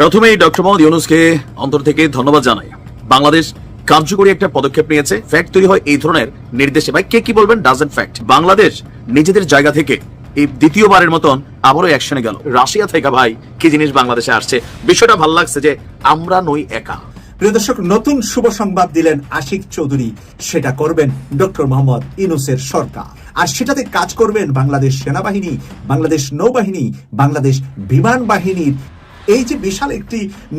প্রথমেই ডক্টর মোহাম্মদ ইউনুসকে অন্তর থেকে ধন্যবাদ জানাই। বাংলাদেশ কার্যকরী একটা পদক্ষেপ নিয়েছে। ফ্যাক্ট তৈরি হয় এই ধরনের নির্দেশে। ভাই, কে কি বলবেন? ডাজেন্ট ফ্যাক্ট বাংলাদেশ নিজেদের জায়গা থেকে এই দ্বিতীয়বারের মতন আবারও অ্যাকশনে গেল। রাশিয়া থেকে, ভাই, কি জিনিস বাংলাদেশে আসছে? বিষয়টা ভালো লাগছে যে আমরা নই একা। প্রিয় দর্শক, নতুন শুভ সংবাদ দিলেন আশিক চৌধুরী। সেটা করবেন ডক্টর মোহাম্মদ ইনুসের সরকার। আর সেটাতে কাজ করবেন বাংলাদেশ সেনাবাহিনী, বাংলাদেশ নৌবাহিনী, বাংলাদেশ বিমান বাহিনীর এই যে বিশাল একটি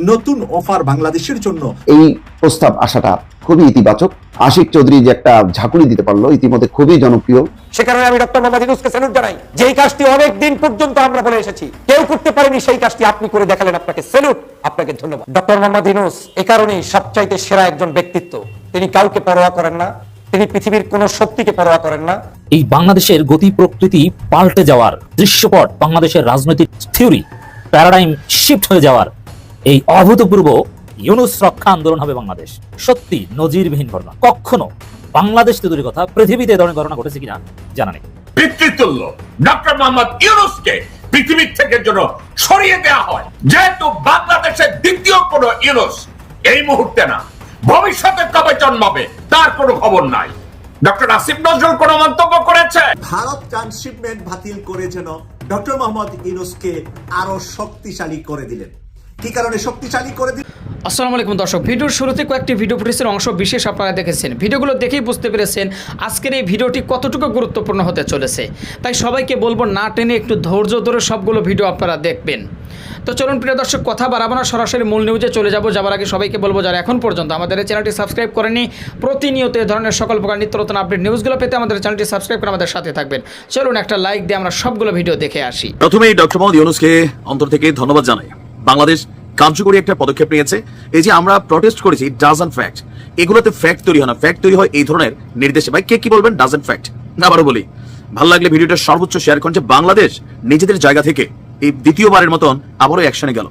নতুন অফার বাংলাদেশের জন্য। এই প্রস্তাব আসাটা খুবই ইতিবাচক। আশিক চৌধুরী যে একটা ঝাঁকুনি দিতে পারল ইতিমধ্যে খুবই জনপ্রিয়। সে কারণে আমি ডক্টর মোহাম্মদ ইউনুসকে স্যালুট জানাই। যেই কাজটি অনেক দিন পর্যন্ত আমরা বলে এসেছি কেউ করতে পারেনি সেই কাজটি আপনি করে দেখালেন আপনাকে স্যালুট আপনাকে ধন্যবাদ। ডক্টর মোহাম্মদ ইউনুস এ কারণেই সবচাইতে সেরা একজন ব্যক্তিত্ব। তিনি কাউকে পরোয়া করেন না তিনি পৃথিবীর কোন শক্তিকে পরোয়া করেন না। এই বাংলাদেশের গতি প্রকৃতি পাল্টে যাওয়ার দৃশ্যপট বাংলাদেশের রাজনৈতিক থিওরি। প্যারাডাইম শিফট হয়ে যাওয়ার এই অভূতপূর্ব ইউনুস রক্ষা আন্দোলন হবে বাংলাদেশ। সত্যি নজিরবিহীন ঘটনা। কখনো বাংলাদেশ তৈরির কথা, পৃথিবীতে ধরনের ঘটনা ঘটেছে কিনা জানা নেই। পিতৃতুল্য ডক্টর মোহাম্মদ ইউনুসকে পৃথিবীর থেকে যেন সরিয়ে দেওয়া হয়। যেহেতু বাংলাদেশের দ্বিতীয় কোন ইউনুস এই মুহূর্তে না, ভবিষ্যতে কবে জন্মাবে, তার কোনো খবর নাই। ডক্টর আসিফ নজরুল কোন মন্তব্য করেছে? ভারত ট্রান্সশিপমেন্ট বাতিল করে যেন ডক্টর মোহাম্মদ ইনুসকে আরও শক্তিশালী করে দিলেন। কি কারণে শক্তিশালী করে দিলেন? আসসালামু আলাইকুম দর্শক ভিডিওর শুরুতে কয়েকটি ভিডিও ফুটেজের অংশ বিশেষ আপনারা দেখেছেন। ভিডিওগুলো দেখেই বুঝতে পেরেছেন আজকের এই ভিডিওটি কতটুকু গুরুত্বপূর্ণ হতে চলেছে। তাই সবাইকে বলব না টেনে একটু ধৈর্য ধরে সবগুলো ভিডিও আপনারা দেখবেন। তো চলুন, প্রিয় দর্শক, কথা বাড়াবো না। সরাসরি মূল নিউজে চলে যাব। যাবার আগে সবাইকে বলব যারা এখন পর্যন্ত আমাদের চ্যানেলটি সাবস্ক্রাইব করেনি প্রতিনিয়ত এ ধরনের সকল প্রকার নিত্য নতুন আপডেট নিউজগুলো পেতে আমাদের চ্যানেলটি সাবস্ক্রাইব করে আমাদের সাথে থাকবেন। চলুন, একটা লাইক দিয়ে আমরা সবগুলো ভিডিও দেখে আসি। প্রথমেই ডক্টর মোহাম্মদ ইউনুসকে অন্তর থেকে ধন্যবাদ জানাই। বাংলাদেশ কার্যকরী একটা পদক্ষেপ নিয়েছে। এই যে আমরা প্রটেস্ট করেছি ডাজন ফ্যাক্ট এগুলোতে ফ্যাক্ট তৈরি হয় না। ফ্যাক্ট তৈরি হয় এই ধরনের নির্দেশে। ভাই, কে কি বলবেন? ডাজন ফ্যাক্ট আবারও বলি, ভালো লাগলে ভিডিওটা সর্বোচ্চ শেয়ার করুন যে বাংলাদেশ নিজেদের জায়গা থেকে এই দ্বিতীয়বারের মতন আবারও অ্যাকশনে গেল।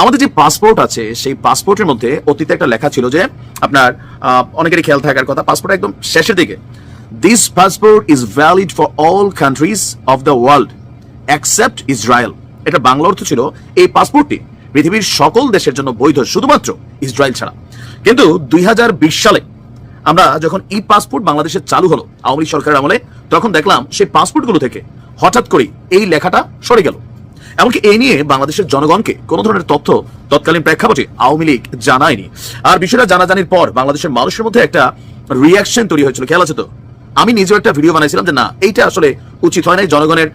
আমাদের যে পাসপোর্ট আছে, সেই পাসপোর্টের মধ্যে অতীতে একটা লেখা ছিল যে, আপনার অনেকেরই খেয়াল থাকার কথা পাসপোর্ট একদম শেষের দিকে। This passport is valid for all countries of the world accept Israel এটা বাংলা অর্থ ছিল এই পাসপোর্টটি পৃথিবীর সকল দেশের জন্য বৈধ, শুধুমাত্র ইসরায়েল ছাড়া। কিন্তু দুই হাজার বিশ সালে আমরা যখন ই পাসপোর্ট বাংলাদেশে চালু হলো, আওয়ামী সরকারের আমলে, তখন দেখলাম সেই পাসপোর্টগুলো থেকে হঠাৎ করেই এই লেখাটা সরে গেল। এমনকি এই নিয়ে বাংলাদেশের জনগণকে কোনো ধরনের তথ্য তৎকালীন প্রেক্ষাপটে আওয়ামী লীগ জানায়নি। আর বিষয়টা জানাজানির পর বাংলাদেশের মানুষের মধ্যে একটা রিয়াকশন তৈরি হয়েছিল। খেয়াল আছে তো? আমি নিজেও একটা ভিডিও বানাইছিলাম যে না, এইটা আসলে উচিত হয় নাই জনগণের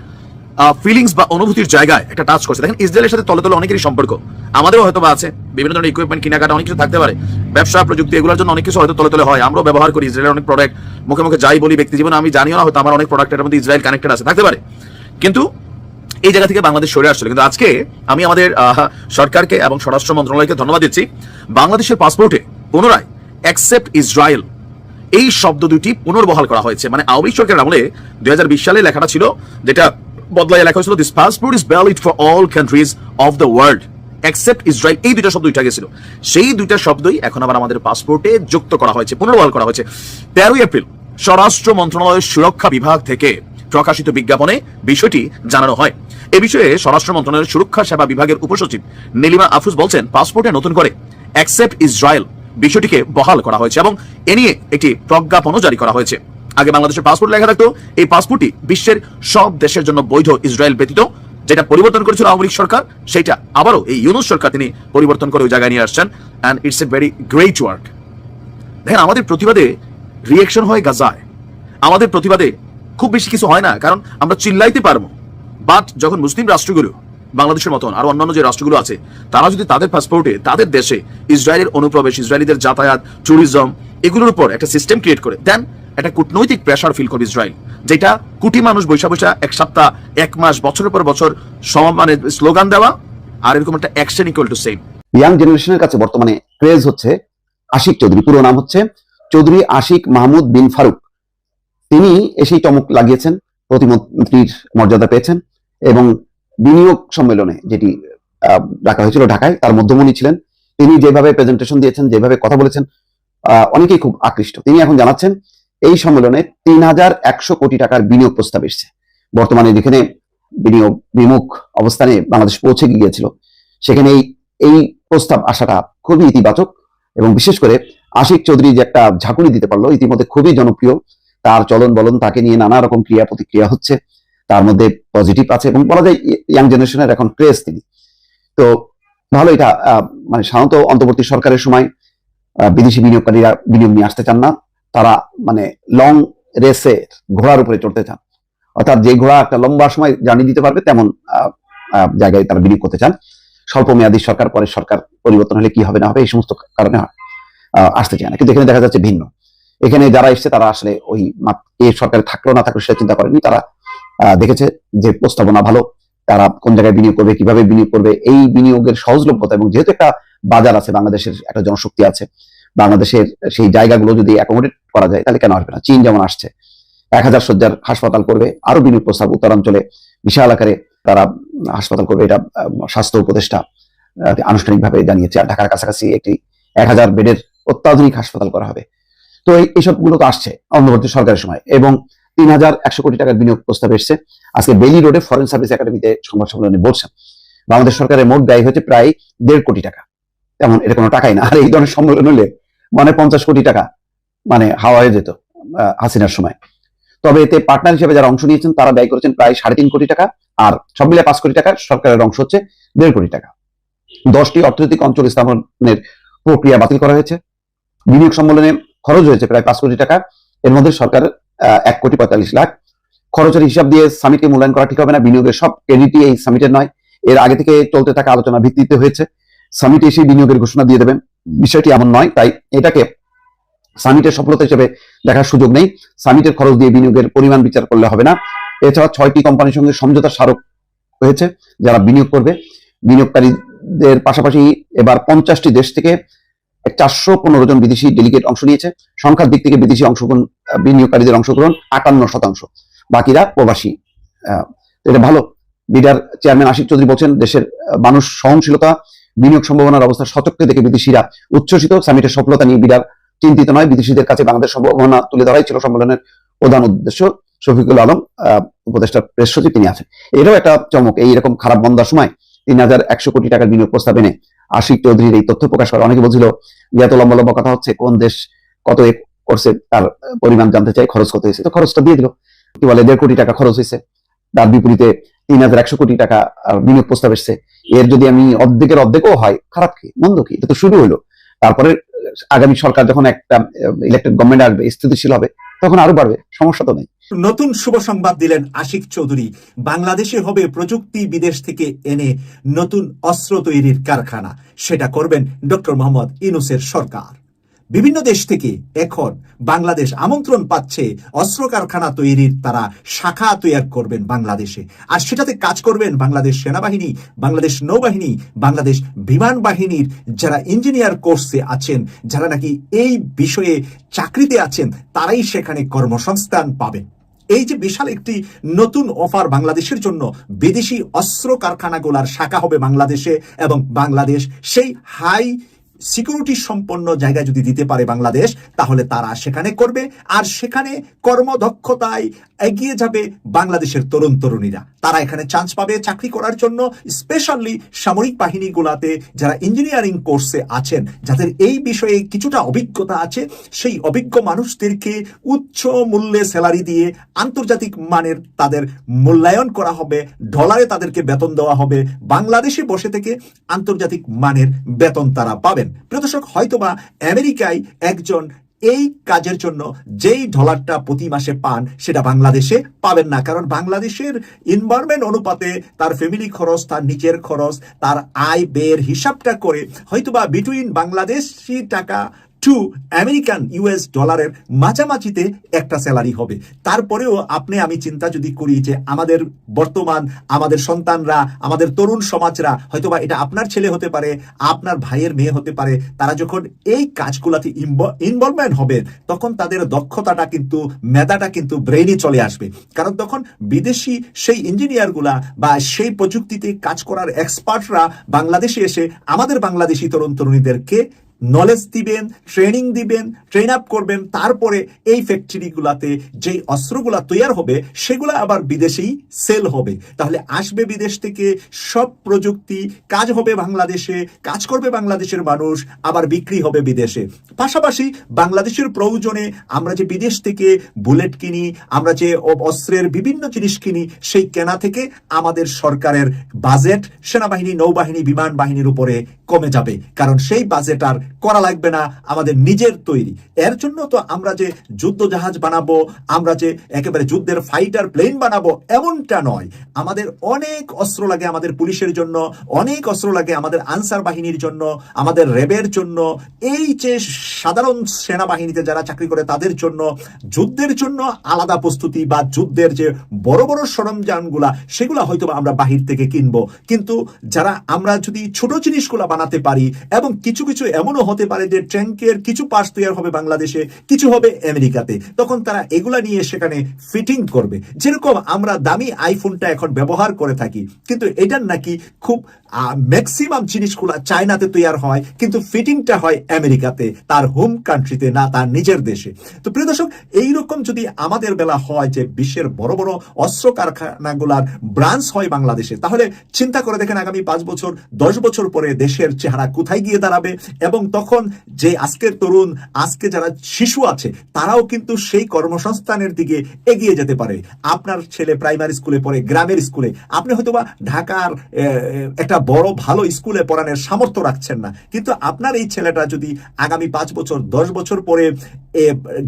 ফিলিংস বা অনুভূতির জায়গায় একটা টাচ করছে। দেখেন, ইসরায়েলের সাথে তলে তলে অনেকেরই সম্পর্ক। আমাদেরও হয়তো বা আছে। বিভিন্ন ধরনের ইকুইপমেন্ট কেনাকাটা অনেক কিছু থাকতে পারে। ব্যবসা, প্রযুক্তি, এগুলোর জন্য অনেক কিছু হয়তো তলে তলে হয়। আমরাও ব্যবহার করি। ইসরায়েলের অনেক প্রোডাক্ট মুখে মুখে যাই বলি ব্যক্তি জীবনে, আমি জানিও না, হয়তো আমার অনেক প্রোডাক্টের মধ্যে ইসরায়েল কানেক্টেড আছে। থাকতে পারে। কিন্তু এই জায়গা থেকে বাংলাদেশ সরে আসছিল। কিন্তু আজকে আমি আমাদের সরকারকে এবং স্বরাষ্ট্র মন্ত্রণালয়কে ধন্যবাদ দিচ্ছি। বাংলাদেশের পাসপোর্টে পুনরায় অ্যাকসেপ্ট ইসরায়েল এই শব্দ দুটি পুনর্বহাল করা হয়েছে। মানে আওয়ামী সরকারের আমলে দুই সালে লেখাটা ছিল, যেটা বদলায় লেখা হয়েছিল this passport is valid for all countries of the world accept Israel এই দুইটা শব্দ উঠে গেছিল। সেই দুইটা শব্দই এখন আবার আমাদের পাসপোর্টে যুক্ত করা হয়েছে, পুনর্বহাল করা হয়েছে। তেরোই এপ্রিল, স্বরাষ্ট্র মন্ত্রণালয়ের সুরক্ষা বিভাগ থেকে প্রকাশিত বিজ্ঞাপনে বিষয়টি জানানো হয়। এ বিষয়ে স্বরাষ্ট্র মন্ত্রণালয়ের সুরক্ষা সেবা বিভাগের উপসচিব নীলিমা আফুজ বলছেন পাসপোর্টে নতুন করে অ্যাকসেপ্ট ইসরায়েল বিষয়টিকে বহাল করা হয়েছে এবং এ নিয়ে একটি প্রজ্ঞাপনও জারি করা হয়েছে। আগে বাংলাদেশের পাসপোর্ট লেখা থাকতো। এই পাসপোর্টটি বিশ্বের সব দেশের জন্য বৈধ, ইসরায়েল ব্যতীত, যেটা পরিবর্তন করেছিল আওয়ামী লীগ সরকার সেটা আবারও এই ইউনুস সরকার তিনি পরিবর্তন করে ওই জায়গায় নিয়ে আসছেন। And it's a very great work দেখেন আমাদের প্রতিবাদে রিয়েকশন হয় গাজায়। আমাদের প্রতিবাদে খুব বেশি কিছু হয় না, কারণ আমরা চিল্লাইতে পারব। বাট যখন মুসলিম রাষ্ট্রগুলো, বাংলাদেশের মতন আর অন্যান্য যে রাষ্ট্রগুলো আছে, তারা যদি তাদের পাসপোর্টে তাদের দেশে ইসরায়েলের অনুপ্রবেশ, ইসরায়েলিদের যাতায়াত ট্যুরিজম এগুলোর উপর একটা সিস্টেম ক্রিয়েট করে। দেন একটা কূটনৈতিক প্রেশার ফিল করবে ইসরায়েল যেটা কোটি মানুষ বৈশা বৈশা এক সপ্তাহ, এক মাস, বছরের পর বছর সম মানে স্লোগান দেওয়া, আর এরকম একটা action equal to same young জেনারেশনের কাছে বর্তমানে ক্রেজ হচ্ছে আশিক চৌধুরী, পুরো নাম হচ্ছে চৌধুরী আশিক মাহমুদ বিন ফারুক। তিনি এসেই চমক লাগিয়েছেন, প্রতিমন্ত্রীর মর্যাদা পেয়েছেন, এবং বিনিয়োগ সম্মেলনে যেটি ডাকা হয়েছিল ঢাকায়, তার মধ্যমণি ছিলেন। তিনি যেভাবে প্রেজেন্টেশন দিয়েছেন, যেভাবে কথা বলেছেন অনেকেই খুব আকৃষ্ট। তিনি এখন জানাচ্ছেন, এই সম্মেলনে তিন হাজার একশো কোটি টাকার বিনিয়োগ প্রস্তাব এসছে। বর্তমানে যেখানে বিনিয়োগ, বিমুখ অবস্থানে বাংলাদেশ পৌঁছে গিয়েছিল, সেখানে এই প্রস্তাব আসাটা খুবই ইতিবাচক এবং বিশেষ করে আশিক চৌধুরী যে একটা ঝাঁকুনি দিতে পারল, ইতিমধ্যে খুবই জনপ্রিয়। তার চলন বলন, তাকে নিয়ে নানা রকম ক্রিয়া প্রতিক্রিয়া হচ্ছে। তার মধ্যে পজিটিভ আছে এবং বলা যায় ইয়াং জেনারেশনের এখন ক্রেজ তিনি। তো ভালো এটা মানে সাধারণত অন্তর্বর্তী সরকারের সময় বিদেশি বিনিয়োগকারীরা বিনিয়োগ নিয়ে আসতে চান না। তারা মানে লং রেসে ঘোড়ার উপরে চড়তে চান। অর্থাৎ যে ঘোড়া একটা লম্বা সময় জার্নি দিতে পারবে, তেমন জায়গায় তারা বিনিয়োগ করতে চান। স্বল্প মেয়াদী সরকার পরের সরকার পরিবর্তন হলে কি হবে না হবে এই সমস্ত কারণে আসতে চায় না। কিন্তু এখানে দেখা যাচ্ছে ভিন্ন। এখানে যারা এসছে, তারা আসলে ওই এই সরকারে থাকল না, থাকল সেটা চিন্তা করেনি তারা দেখেছে যে প্রস্তাবনা ভালো। তারা কোন জায়গায় বিনিয়োগ করবে, কীভাবে বিনিয়োগ করবে, এই বিনিয়োগের সহজলভ্যতা এবং যেহেতু একটা বাজার আছে, বাংলাদেশের একটা জনশক্তি আছে। বাংলাদেশের সেই জায়গাগুলো যদি অ্যাকোমোডেট করা যায়, তাহলে কেন আসবে না? চীন যেমন আসছে, এক হাজার শয্যার হাসপাতাল করবে আরও বিনিয়োগ প্রস্তাব উত্তরাঞ্চলে বিশাল আকারে তারা হাসপাতাল করবে। এটা স্বাস্থ্য উপদেষ্টা আনুষ্ঠানিকভাবে জানিয়েছে, আর ঢাকার কাছাকাছি একটি এক হাজার বেডের অত্যাধুনিক হাসপাতাল করা হবে। তো এই এইসবগুলো তো আসছে অন্তর্বর্তী সরকারের সময় এবং তিন হাজার একশো কোটি টাকার বিনিয়োগ প্রস্তাব এসছে। আজকে বেলি রোডে ফরেন সার্ভিস একাডেমিতে সংবাদ সম্মেলনে বলছেন, বাংলাদেশ সরকারের মোট ব্যয় হচ্ছে প্রায় দেড় কোটি টাকা। তেমন এটা কোনো টাকাই না। আর এই ধরনের সম্মেলন হলে মানে পঞ্চাশ কোটি টাকা মানে হাওয়া হয়ে যেত হাসিনার সময়। তবে এতে পার্টনার হিসেবে যারা অংশ নিয়েছেন, তারা ব্যয় করেছেন প্রায় সাড়ে তিন কোটি টাকা। আর সব মিলে পাঁচ কোটি টাকা সরকারের অংশ হচ্ছে দেড় কোটি টাকা। দশটি অর্থনৈতিক অঞ্চল স্থাপনের প্রক্রিয়া বাতিল করা হয়েছে। বিনিয়োগ সম্মেলনে খরচ হয়েছে প্রায় পাঁচ কোটি টাকা। এর মধ্যে সরকার এক কোটি পঁয়তাল্লিশ লাখ। খরচের হিসাব দিয়ে সামিটকে মূল্যায়ন করা ঠিক হবে না। বিনিয়োগের সব ক্রেডিটই এই সামিটের নয়। এর আগে থেকে চলতে থাকা আলোচনা ভিত্তিতে হয়েছে। সামিটে এসে বিনিয়োগের ঘোষণা দিয়ে দেবেন। বিষয়টি এমন নয়, তাই এটাকে সামিটের সফলতা হিসেবে দেখার সুযোগ নেই। সামিটের খরচ দিয়ে বিনিয়োগের পরিমাণ বিচার করলে হবে না। এছাড়া ছয়টি কোম্পানির সঙ্গে সমঝোতা স্মারক হয়েছে, যারা বিনিয়োগ করবে। বিনিয়োগকারীদের পাশাপাশি এবার পঞ্চাশটি দেশ থেকে চারশো পনেরো জন বিদেশি ডেলিগেট অংশ নিয়েছে। সংখ্যার দিক থেকে বিদেশি অংশগ্রহণ, বিনিয়োগকারীদের অংশগ্রহণ আটান্ন শতাংশ। বাকিরা প্রবাসী। এটা ভালো। লিডার চেয়ারম্যান আশিক চৌধুরী বলছেন, দেশের মানুষ সহনশীলতা বিনিয়োগ সম্ভাবনার অবস্থা সচক্ষে দেখে বিদেশিরা উচ্ছ্বসিত। সামিটের সফলতা নিয়ে বিরাট চিন্তিত নয়। বিদেশিদের কাছে বাংলাদেশ সম্ভাবনা তুলে ধরাই ছিল সম্মেলনের প্রধান উদ্দেশ্য। শফিকুল আলম উপদেষ্টা প্রেস সচিব তিনি আছেন। এটাও একটা চমক, এই রকম খারাপ বন্ধার সময় তিন হাজার একশো কোটি টাকার বিনিয়োগ প্রস্তাব এনে আশিক চৌধুরীর এই তথ্য প্রকাশ করে অনেকে বলছিল যে এত লম্বা লম্বা কথা হচ্ছে, কোন দেশ কত করছে তার পরিমাণ জানতে চাই, খরচ কত হয়েছে? তো খরচটা দিয়ে দিল। কি বলে, দেড় কোটি টাকা খরচ হয়েছে। তার বিপরীতে তিন হাজার একশো কোটি টাকা বিনিয়োগ প্রস্তাব এসছে। এর যদি আমি অর্ধেকের অর্ধেকও হয়, খারাপ কি? মন্দ কি? এটা তো শুরু হলো। তারপরে আগামী সরকার যখন একটা ইলেকটেড গভর্নমেন্ট আসবে, স্থিতিশীল হবে, তখন আরও বাড়বে, সমস্যা তো নেই। নতুন শুভ সংবাদ দিলেন আশিক চৌধুরী। বাংলাদেশে হবে প্রযুক্তি বিদেশ থেকে এনে নতুন অস্ত্র তৈরির কারখানা। সেটা করবেন ডক্টর মোহাম্মদ ইনুসের সরকার। বিভিন্ন দেশ থেকে এখন বাংলাদেশ আমন্ত্রণ পাচ্ছে অস্ত্র কারখানা তৈরির তারা শাখা তৈরি করবেন বাংলাদেশে। আর সেটাতে কাজ করবেন বাংলাদেশ সেনাবাহিনী, বাংলাদেশ নৌবাহিনী, বাংলাদেশ বিমান বাহিনীর যারা ইঞ্জিনিয়ার কোর্সে আছেন, যারা নাকি এই বিষয়ে চাকরিতে আছেন, তারাই সেখানে কর্মসংস্থান পাবে এই যে বিশাল একটি নতুন অফার বাংলাদেশের জন্য, বিদেশি অস্ত্র কারখানাগুলার শাখা হবে বাংলাদেশে এবং বাংলাদেশ সেই হাই সিকিউরিটি সম্পন্ন জায়গা যদি দিতে পারে বাংলাদেশ, তাহলে তারা সেখানে করবে। আর সেখানে কর্মদক্ষতায় এগিয়ে যাবে বাংলাদেশের তরুণ তরুণীরা। তারা এখানে চান্স পাবে চাকরি করার জন্য স্পেশালি সামরিক বাহিনীগুলাতে যারা ইঞ্জিনিয়ারিং কোর্সে আছেন, যাদের এই বিষয়ে কিছুটা অভিজ্ঞতা আছে, সেই অভিজ্ঞ মানুষদেরকে উচ্চ মূল্যে স্যালারি দিয়ে আন্তর্জাতিক মানের তাদের মূল্যায়ন করা হবে ডলারে তাদেরকে বেতন দেওয়া হবে। বাংলাদেশে বসে থেকে আন্তর্জাতিক মানের বেতন তারা পাবেন। প্রিয় দর্শক হয়তোবা আমেরিকায় একজন এই কাজের জন্য যেই ডলারটা প্রতি মাসে পান, সেটা বাংলাদেশে পাবেন না। কারণ বাংলাদেশের ইনভারমেন্ট অনুপাতে তার ফ্যামিলি খরচ, তার নিজের খরচ, তার আয়, ব্যয়ের হিসাবটা করে হয়তোবা বিটুইন বাংলাদেশি টাকা টু আমেরিকান ইউএস ডলারের মাঝামাঝিতে একটা স্যালারি হবে। তারপরেও আপনি, আমি চিন্তা যদি করি যে আমাদের বর্তমান, আমাদের সন্তানরা, আমাদের তরুণ সমাজরা, হয়তোবা এটা আপনার ছেলে হতে পারে, আপনার ভাইয়ের মেয়ে হতে পারে, তারা যখন এই কাজগুলাতে ইনভলভমেন্ট হবে, তখন তাদের দক্ষতাটা কিন্তু, মেধাটা কিন্তু ব্রেইনে চলে আসবে। কারণ তখন বিদেশি সেই ইঞ্জিনিয়ারগুলা বা সেই প্রযুক্তিতে কাজ করার এক্সপার্টরা বাংলাদেশে এসে আমাদের বাংলাদেশি তরুণ তরুণীদেরকে নলেজ দিবেন ট্রেনিং দিবেন ট্রেন আপ করবেন, তারপরে এই ফ্যাক্টরিগুলাতে যেই অস্ত্রগুলা তৈরি হবে, সেগুলো আবার বিদেশেই সেল হবে। তাহলে আসবে বিদেশ থেকে, সব প্রযুক্তি, কাজ হবে বাংলাদেশে, কাজ করবে বাংলাদেশের মানুষ, আবার বিক্রি হবে বিদেশে। পাশাপাশি বাংলাদেশের প্রয়োজনে আমরা যে বিদেশ থেকে বুলেট কিনি, আমরা যে অস্ত্রের বিভিন্ন জিনিস কিনি, সেই কেনা থেকে আমাদের সরকারের বাজেট সেনাবাহিনী, নৌবাহিনী, বিমান বাহিনীর উপরে কমে যাবে। কারণ সেই বাজেট আর করা লাগবে না, আমাদের নিজের তৈরি। এর জন্য তো আমরা যে যুদ্ধ জাহাজ বানাবো, আমরা যে একেবারে যুদ্ধের ফাইটার প্লেন বানাবো, এমনটা নয়। আমাদের অনেক অস্ত্র লাগে আমাদের পুলিশের জন্য, অনেক অস্ত্র লাগে আমাদের আনসার বাহিনীর জন্য, আমাদের র্যাবের জন্য। এই যে সাধারণ সেনাবাহিনীতে যারা চাকরি করে, তাদের জন্য যুদ্ধের জন্য আলাদা প্রস্তুতি বা যুদ্ধের যে বড় বড় সরঞ্জামগুলা, সেগুলা হয়তো আমরা বাহির থেকে কিনবো। কিন্তু যারা আমরা যদি ছোট জিনিসগুলা বানাতে পারি, এবং কিছু কিছু এমনও হতে পারে যে ট্যাঙ্কের কিছু পার্টস তৈরি হবে বাংলাদেশে, কিছু হবে আমেরিকাতে। তখন তারা এগুলা নিয়ে সেখানে ফিটিং করবে। যেরকম আমরা দামি আইফোনটা এখন ব্যবহার করে থাকি, কিন্তু এটার নাকি খুব ম্যাক্সিমাম জিনিসগুলা চায়নাতে তৈরি হয়, কিন্তু ফিটিংটা হয় আমেরিকাতে, তার হোম কান্ট্রিতে না তার নিজের দেশে। তো প্রিয় দর্শক, এইরকম যদি আমাদের বেলা হয় যে বিশ্বের বড় বড় অস্ত্র কারখানাগুলার ব্রাঞ্চ হয় বাংলাদেশে, তাহলে চিন্তা করে দেখেন আগামী পাঁচ বছর, দশ বছর পরে দেশের চেহারা কোথায় গিয়ে দাঁড়াবে এবং তখন যে আজকের তরুণ, আজকে যারা শিশু আছে, তারাও কিন্তু সেই কর্মসংস্থানের দিকে এগিয়ে যেতে পারে। আপনার ছেলে প্রাইমারি স্কুলে পড়ে, গ্রামের স্কুলে, আপনি হয়তোবা ঢাকার একটা বড়, ভালো স্কুলে পড়ানোর সামর্থ্য রাখছেন না। কিন্তু আপনার এই ছেলেটা যদি আগামী পাঁচ বছর, দশ বছর পরে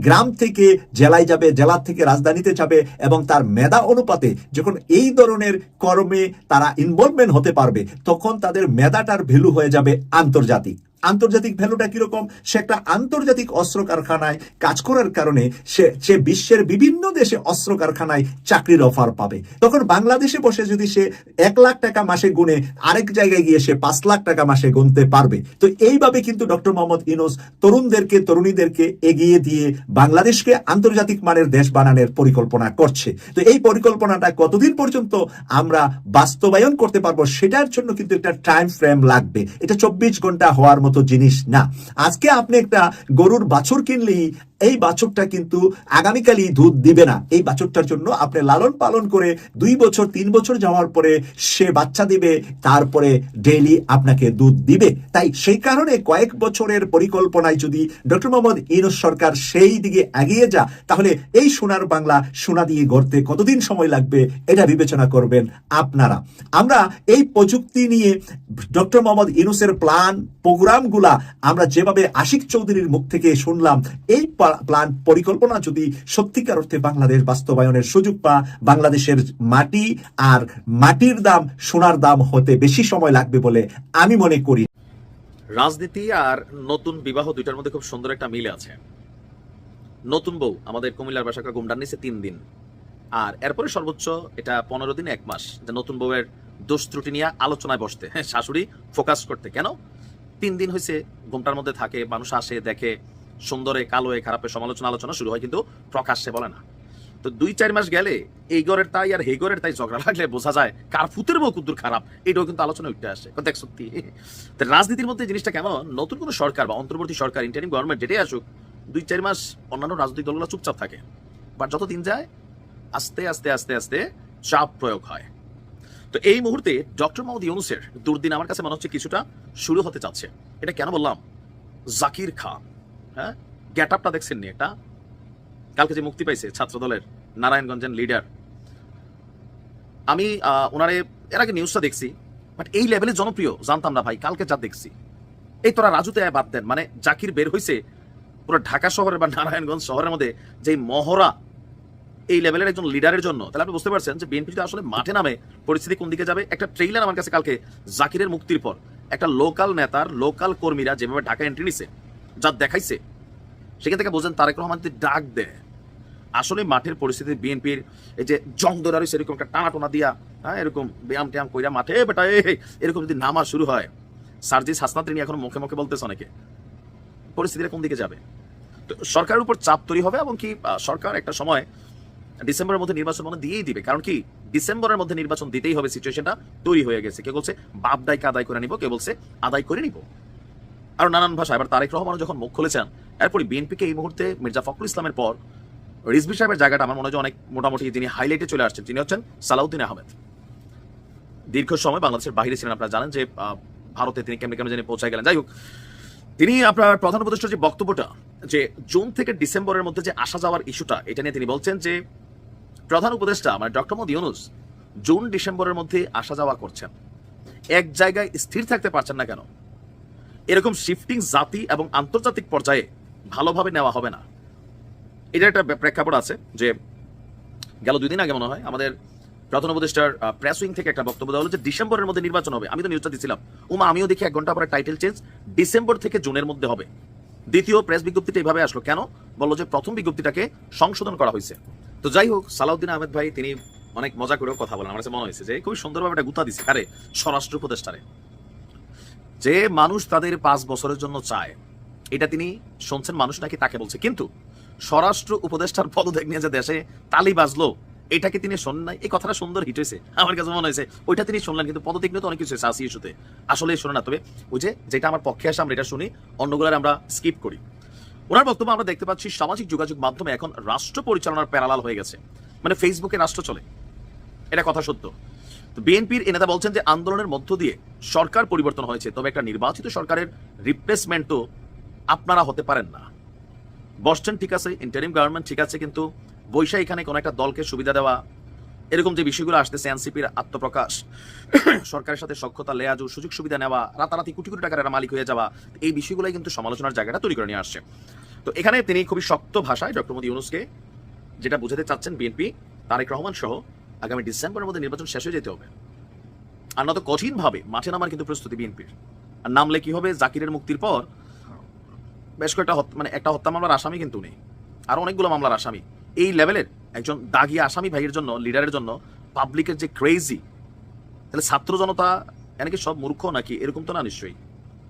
গ্রাম থেকে জেলায় যাবে, জেলা থেকে রাজধানীতে যাবে এবং তার মেধা অনুপাতে যখন এই ধরনের কর্মে তারা ইনভলভমেন্ট হতে পারবে, তখন তাদের মেধাটার ভ্যালু হয়ে যাবে আন্তর্জাতিক। আন্তর্জাতিক ভ্যালুটা কীরকম? সে একটা আন্তর্জাতিক অস্ত্র কারখানায় কাজ করার কারণে সে সে বিশ্বের বিভিন্ন দেশে অস্ত্র কারখানায় চাকরির অফার পাবে। তখন বাংলাদেশে বসে যদি সে এক লাখ টাকা মাসে গুনে, আরেক জায়গায় গিয়ে সে পাঁচ লাখ টাকা মাসে গুনতে পারবে। তো এইভাবে কিন্তু ডক্টর মোহাম্মদ ইনোস তরুণদেরকে, তরুণীদেরকে এগিয়ে দিয়ে বাংলাদেশকে আন্তর্জাতিক মানের দেশ বানানোর পরিকল্পনা করছে। তো এই পরিকল্পনাটা কতদিন পর্যন্ত আমরা বাস্তবায়ন করতে পারব, সেটার জন্য কিন্তু একটা টাইম ফ্রেম লাগবে। এটা চব্বিশ ঘণ্টা হওয়ার মতো জিনিস না। আজকে আপনি একটা গরুর বাছুর কিনলেই এই বাছুরটা কিন্তু আগামীকালই দুধ দিবে না। এই বাছুরটার জন্য আপনি লালন পালন করে দুই বছর, তিন বছর যাওয়ার পরে সে বাচ্চা দিবে, তারপরে ডেইলি আপনাকে দুধ দিবে। তাই সেই কারণে কয়েক বছরের পরিকল্পনায় যদি ডক্টর মোহাম্মদ ইনুস সরকার সেই দিকে এগিয়ে যা, তাহলে এই সোনার বাংলা সোনা দিয়ে গড়তে কতদিন সময় লাগবে এটা বিবেচনা করবেন আপনারা। আমরা এই প্রযুক্তি নিয়ে ডক্টর মোহাম্মদ ইনুসের প্ল্যান প্রোগ্রামগুলা আমরা যেভাবে আশিক চৌধুরীর মুখ থেকে শুনলাম, এই প্ল্যান পরিকল্পনা যদি সত্যিকার অর্থে বাংলাদেশ বাস্তবায়নের সুযোগ পা বাংলাদেশের মাটি আর মাটির দাম সোনার দাম হতে বেশি সময় লাগবে বলে আমি মনে করি। রাজনীতি আর নতুন বিবাহ দুইটার মধ্যে খুব সুন্দর একটা মিল আছে। নতুন বউ, আমাদের কুমিল্লার বাসাকা গুমডান নিছে তিন দিন। আর এরপরে সর্বোচ্চ এটা পনেরো দিন, এক মাস। যে নতুন বউয়ের দোষ ত্রুটি নিয়ে আলোচনায় বসতে। হ্যাঁ শাশুড়ি ফোকাস করতে। কেন? তিন দিন হয়েছে ঘুমটার মধ্যে থাকে, মানুষ আসে, দেখে। সুন্দরে কালোয় খারাপে সমালোচনা, আলোচনা শুরু হয়, কিন্তু প্রকাশ্যে বলে না। তো দুই চার মাস গেলে এই গড়ের তাই আর হে গড়ের তাই ঝগড়া লাগলে বোঝা যায় কার ফুতের বউ কুদ্দুর খারাপ। এটাও কিন্তু আলোচনা উঠতে আসে। দেখ সত্যি। তো রাজনীতির মধ্যে জিনিসটা কেমন? নতুন কোনো সরকার বা অন্তর্বর্তী সরকার ইন্টারিম গভর্নমেন্ট যেটাই আসুক, দুই চার মাস অন্যান্য রাজনৈতিক দলগুলো চুপচাপ থাকে। বাট যত দিন যায়, আস্তে আস্তে আস্তে আস্তে চাপ প্রয়োগ হয়। তো এই মুহূর্তে ডক্টর মোহাম্মদ ইউনুসের দুর্দিন আমার কাছে মনে হচ্ছে কিছুটা শুরু হতে চাচ্ছে এটা কেন বললাম? জাকির খান। হ্যাঁ? গেট আপটা দেখছেন নি এটা কালকে যে মুক্তি পাইছে ছাত্র দলের নারায়ণগঞ্জের লিডার আমি ওনারে এর আগে নিউজটা দেখছি বাট এই লেভেলে জনপ্রিয়, জানতাম না ভাই, কালকে যা দেখছি। এই তোরা রাজুতে বাদ দেন মানে জাকির বের হয়েছে পুরো ঢাকা শহরের বা নারায়ণগঞ্জ শহরের মধ্যে যে মহড়া এই লেভেলের একজন লিডারের জন্য। তাহলে আপনি বুঝতে পারছেন যে বিএনপি আসলে মাঠে নামে, পরিস্থিতি কোন দিকে যাবে? একটা ট্রেইলার আমার কাছে কালকে জাকিরের মুক্তির পর। একটা লোকাল নেতার লোকাল কর্মীরা যেভাবে ঢাকা এন্ট্রি নিছে যা দেখাইছে, সেখান থেকে বোঝেন তারেক রহমান ডাক দেয় আসলে মাঠের পরিস্থিতি, বিএনপির এই যে জং দৌড়ারি সেরকম একটা টানা টোনা দিয়া হ্যাঁ এরকম ব্যায়াম ট্যায়াম কইরা মাঠে বেটা এই এরকম যদি নামা শুরু হয়, সার্জিস হাসনাত তিনি এখন মুখে মুখে বলতেছে অনেকে, পরিস্থিতিটা কোন দিকে যাবে? তো সরকারের উপর চাপ তৈরি হবে এবং কি সরকার একটা সময় ডিসেম্বরের মধ্যে নির্বাচন মনে দিয়েই দিবে। কারণ কি, ডিসেম্বরের মধ্যে নির্বাচন দিতেই হবে সিচুয়েশনটা তৈরি হয়ে গেছে। কে বলছে বাপ দায় আদায় করে নিব, কে বলছে, আদায় করে নিব। আর নানান ভাষা এবার তারেক রহমান যখন মুখ খুলেছেন, এরপরই বিএনপিকে এই মুহূর্তে মির্জা ফখরুল ইসলামের পর রিজভি সাহেবের জায়গাটা আমার মনে হয় অনেক মোটামুটি তিনি হাইলাইটে চলে আসছেন, তিনি হচ্ছেন সালাউদ্দিন আহমেদ। দীর্ঘ সময় বাংলাদেশের বাইরে ছিলেন। আপনারা জানেন যে ভারতে তিনি কেমনে কেমনে জানি পৌঁছায় গেলেন। যাই হোক, তিনি আপনার প্রধান উপদেষ্টার যে বক্তব্যটা, যে জুন থেকে ডিসেম্বরের মধ্যে যে আসা যাওয়ার ইস্যুটা, এটা নিয়ে তিনি বলছেন যে, প্রধান উপদেষ্টা মানে ডক্টর মোদী ইউনুস জুন ডিসেম্বরের মধ্যে আসা যাওয়া করছেন। এক জায়গায় স্থির থাকতে পারছেন না কেন? এরকম শিফটিং জাতি এবং আন্তর্জাতিক পর্যায়ে ভালোভাবে নেওয়া হবে না। এটা একটা প্রেক্ষাপট আছে যে গেল দুই দিন আগে মনে হয় আমাদের প্রধান উপদেষ্টার প্রেস উইং থেকে একটা বক্তব্য দেওয়া হলো যে ডিসেম্বরের মধ্যে নির্বাচন হবে। আমি তো নিউজটা দিছিলাম। উমা, আমিও দেখি এক ঘণ্টা পরে টাইটেল চেঞ্জ ডিসেম্বর থেকে জুনের মধ্যে হবে। দ্বিতীয় প্রেস বিজ্ঞপ্তিটা এইভাবে আসলো। কেন? বলল যে প্রথম বিজ্ঞপ্তিটাকে সংশোধন করা হয়েছে। তো যাই হোক, সালাউদ্দিন আহমেদ ভাই, তিনি অনেক মজা করেও কথা বলেন। আমার কাছে মনে হয়েছে যে খুবই সুন্দরভাবে একটা গুতা দিছে। আরে, স্বরাষ্ট্র উপদেষ্টারে। যে মানুষ তাদের পাঁচ বছরের জন্য চায়, এটা তিনি শুনছেন, মানুষ নাকি তাকে বলছে। কিন্তু স্বরাষ্ট্র উপদেষ্টার পদত্যাগ নিয়ে যে দেশে তালি বাজলো এটাকে তিনি শোনেন নাই? এই কথাটা সুন্দর হিট হয়েছে, আমার কাছে মনে হয়েছে। ওইটা তিনি শুনলেন, কিন্তু পদত্যাগ নিয়ে তো অনেক কিছু আসি ইস্যুতে। আসলে শোনে না, তবে ওই যে যেটা আমার পক্ষে আসে, আমরা এটা শুনি, অন্যগুলোর আমরা স্কিপ করি। ওনার বক্তব্য আমরা দেখতে পাচ্ছি, সামাজিক যোগাযোগ মাধ্যমে এখন রাষ্ট্র পরিচালনার প্যারালাল হয়ে গেছে। মানে ফেসবুকে রাষ্ট্র চলে। এটা কথা সত্য। তো বিএনপির এ নেতা বলছেন যে আন্দোলনের মধ্য দিয়ে সরকার পরিবর্তন হয়েছে, তবে একটা নির্বাচিত সরকারের রিপ্লেসমেন্টও আপনারা হতে পারেন না। বসছেন ঠিক আছে ইন্টারিম গভর্নমেন্ট ঠিক আছে, কিন্তু বৈশা এখানে কোনো একটা দলকে সুবিধা দেওয়া, এরকম যে বিষয়গুলো আসতেছে এনসিপির আত্মপ্রকাশ, সরকারের সাথে সক্ষতা লেয়াজু সুযোগ সুবিধা নেওয়া, রাতারাতি কোটি কোটি টাকার মালিক হয়ে যাওয়া, এই বিষয়গুলোই কিন্তু সমালোচনার জায়গাটা তৈরি করে নিয়ে আসছে। তো এখানে তিনি খুবই শক্ত ভাষায় ডক্টর মোদী ইউনুসকে যেটা বুঝাতে চাচ্ছেন বিএনপি, তারেক রহমান সহ আগামী ডিসেম্বরের মধ্যে নির্বাচন শেষ হয়ে যেতে হবে। আর নত কঠিনভাবে, মাঠে নামার কিন্তু প্রস্তুতি বিএনপির। আর নামলে কি হবে? জাকিরের মুক্তির পর বেশ কয়েকটা মানে একটা হত্যা মামলার আসামি কিন্তু নেই। আর অনেকগুলো মামলার আসামি। এই লেভেলের একজন দাগি আসামি ভাইয়ের জন্য, লিডারের জন্য পাবলিকের যে ক্রেজি তাহলে ছাত্র জনতা, এনেকে সব মূর্খ নাকি? এরকম তো না নিশ্চয়ই।